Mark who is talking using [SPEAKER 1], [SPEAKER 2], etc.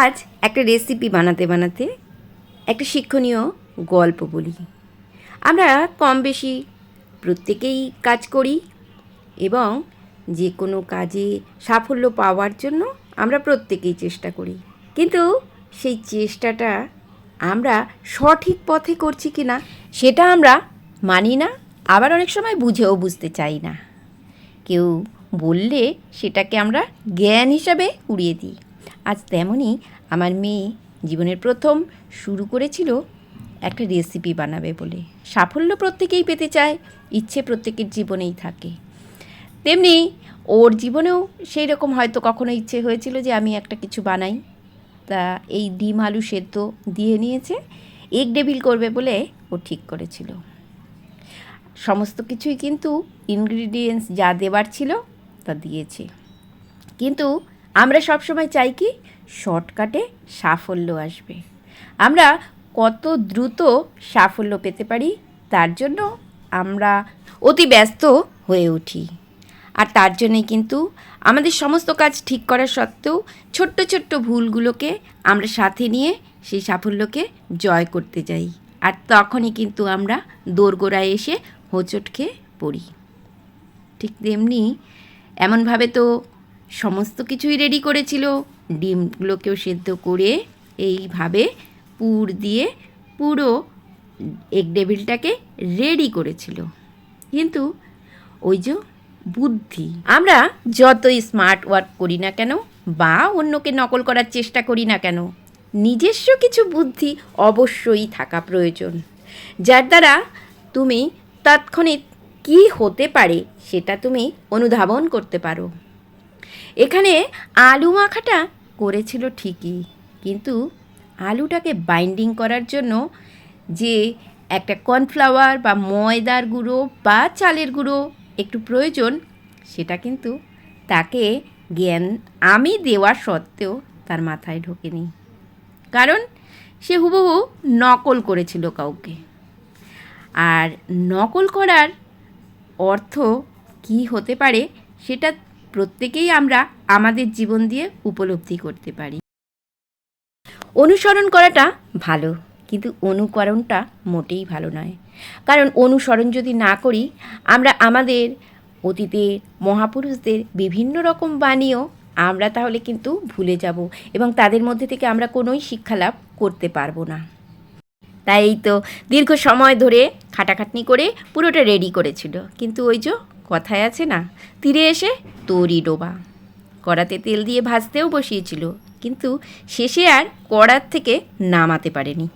[SPEAKER 1] আজ একটা রেসিপি বানাতে বানাতে একটা শিক্ষণীয় গল্প বলি। আমরা কম বেশি প্রত্যেকেই কাজ করি এবং যে কোনো কাজে সাফল্য পাওয়ার জন্য আমরা প্রত্যেকেই চেষ্টা করি। কিন্তু সেই চেষ্টাটা আমরা সঠিক পথে করছি কি না সেটা আমরা মানি না, আবার অনেক সময় বুঝেও বুঝতে চাই না। কেউ বললে সেটাকে আমরা জ্ঞান হিসাবে উড়িয়ে দিই। আজ তেমনই আমার মেয়ে জীবনের প্রথম শুরু করেছিল একটা রেসিপি বানাবে বলে। সাফল্য প্রত্যেকেই পেতে চায়, ইচ্ছে প্রত্যেকের জীবনেই থাকে। তেমনি ওর জীবনেও সেই রকম হয়তো কখনো ইচ্ছে হয়েছিল যে আমি একটা কিছু বানাই। তা এই ডিম আলু সেদ্ধ দিয়ে নিয়েছে এগ ডেভিল করবে বলে ও ঠিক করেছিল। সমস্ত কিছুই কিন্তু ইনগ্রিডিয়েন্টস যা দেবার ছিল তা দিয়েছে। কিন্তু আমরা সবসময় চাই কি? শর্টকাটে সাফল্য আসবে। আমরা কত দ্রুত সাফল্য পেতে পারি, তার জন্য আমরা অতি ব্যস্ত হয়ে উঠি। আর তার জন্যে কিন্তু আমাদের সমস্ত কাজ ঠিক করা সত্ত্বেও ছোট্ট ছোট্ট ভুলগুলোকে আমরা সাথে নিয়ে সেই সাফল্যকে জয় করতে যাই। আর তখনই কিন্তু আমরা দোরগোড়ায় এসে হোঁচট খেয়ে পড়ি। ঠিক তেমনি এমনভাবে তো সমস্ত কিছুই রেডি করেছিল। ডিমগুলোকেও সেদ্ধ করে এইভাবে পুর দিয়ে পুরো এগ ডেভিলটাকে রেডি করেছিল। কিন্তু ওই যে বুদ্ধি, আমরা যতই স্মার্ট ওয়ার্ক করি না কেন বা অন্যকে নকল করার চেষ্টা করি না কেন, নিজস্ব কিছু বুদ্ধি অবশ্যই থাকা প্রয়োজন। যার দ্বারা তুমি তাৎক্ষণিক কী হতে পারে সেটা তুমি অনুধাবন করতে পারো। এখানে আলু মাখাটা করেছিল ঠিকই, কিন্তু আলুটাকে বাইন্ডিং করার জন্য যে একটা কর্নফ্লাওয়ার বা ময়দার গুঁড়ো বা চালের গুঁড়ো একটু প্রয়োজন, সেটা কিন্তু তাকে জ্ঞান আমি দেওয়া সত্ত্বেও তার মাথায় ঢোকেনি। কারণ সে হুবহু নকল করেছিল কাউকে। আর নকল করার অর্থ কি হতে পারে, সেটা প্রত্যেকেই আমরা আমাদের জীবন দিয়ে উপলব্ধি করতে পারি। অনুসরণ করাটা ভালো, কিন্তু অনুকরণটা মোটেই ভালো নয়। কারণ অনুসরণ যদি না করি, আমরা আমাদের অতীতের মহাপুরুষদের বিভিন্ন রকম বাণীও আমরা তাহলে কিন্তু ভুলে যাব এবং তাদের মধ্যে থেকে আমরা কোনোই শিক্ষা লাভ করতে পারব না। তাই তো দীর্ঘ সময় ধরে খাটাখাটনি করে পুরোটা রেডি করেছিল। কিন্তু ওই যে কথায় আছে না। তীরে এসে তরি ডোবা। কড়াতে তেল দিয়ে ভাজতেও বসিয়েছিল, কিন্তু শেষে আর কড়ার থেকে নামাতে পারেনি।